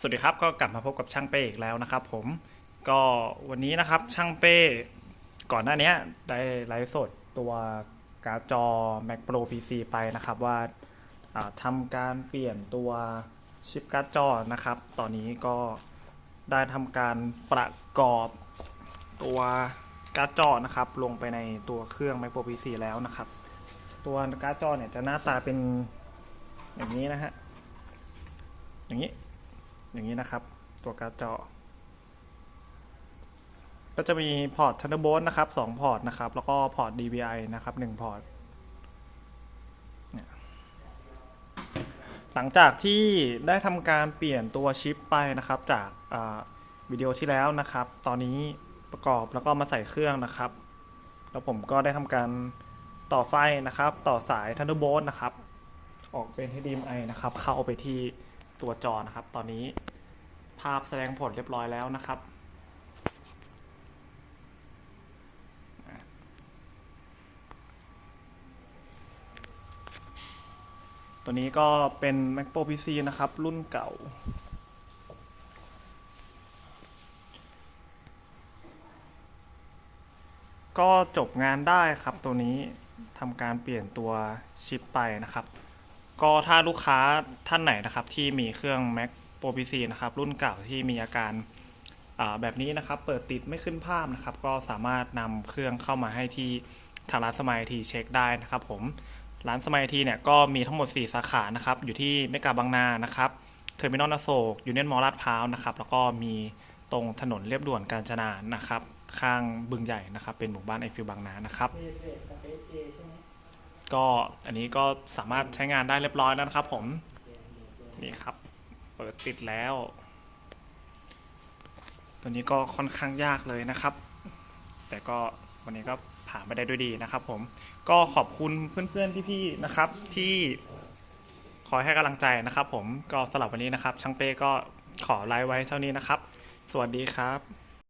สวัสดีครับก็กลับมาพบกับช่างเป้อีกแล้วนะครับ ผมก็วันนี้นะครับช่างเป้ก่อนหน้านี้ได้ไลฟ์สดตัวการ์ดจอ Mac Pro PC ไปนะครับว่าอ่าทำการเปลี่ยนตัวชิปการ์ดจอนะครับ ตอนนี้ก็ได้ทำการประกอบตัวการ์ดจอนะครับ ลงไปในตัวเครื่อง Mac Pro PC แล้วนะครับ ตัวการ์ดจอเนี่ยจะหน้าตาเป็นอย่างนี้นะฮะอย่างนี้ อย่างนี้นะครับ ตัวการ์ดจอ ก็จะมีพอร์ต Thunderbolt นะครับ2พอร์ตนะครับ แล้วก็พอร์ต DVI นะครับ1พอร์ตหลังจากที่ได้ทำการเปลี่ยนตัวชิปไปนะครับจากวิดีโอที่แล้วนะครับ ตอนนี้ประกอบแล้วก็มาใส่เครื่องนะครับ แล้วผมก็ได้ทำการต่อไฟนะครับ ต่อสาย Thunderbolt นะครับ ออกเป็น HDMI นะครับ เข้าไปที่ ตัวจอนะครับ ตอนนี้ภาพแสดงผลเรียบร้อยแล้วนะครับ ตัวนี้ก็เป็น Mac Pro PC นะครับ รุ่นเก่า ก็จบงานได้ครับตัวนี้ทำการเปลี่ยนตัวชิปไปนะครับ ก็ถ้าลูกค้าท่านไหนนะครับ ที่มีเครื่อง Mac Pro PC นะครับ รุ่นเก่าที่มีอาการาแบบนี้นะครับ เปิดติดไม่ขึ้นภาพนะครับ ก็สามารถนำเครื่องเข้ามาให้ที่ทางร้านสมัยทีเช็คได้นะครับ ผมร้านสมัยทีเนี่ยก็มีทั้งหมด 4 สาขานะครับ อยู่ที่เมกาบางนานะครับเทอร์มินอลอโศกยูเนียนมอลลาดพร้าวนะครับ แล้วก็มีตรงถนนเรียบด่วนกาญจนานะครับ ข้างบึงใหญ่นะครับ เป็นหมู่บ้านไอฟิลบางนานะครับ ก็อันนี้ก็สามารถใช้งานได้เรียบร้อยแล้วนะครับผม นี่ครับ เปิดติดแล้ว ตัวนี้ก็ค่อนข้างยากเลยนะครับ แต่ก็วันนี้ก็ผ่านไปได้ด้วยดีนะครับผม ก็ขอบคุณเพื่อนๆพี่ๆนะครับที่คอยให้กำลังใจนะครับผม ก็สำหรับวันนี้นะครับ ช่างเป้ก็ขอไลฟ์ไว้เท่านี้นะครับ สวัสดีครับ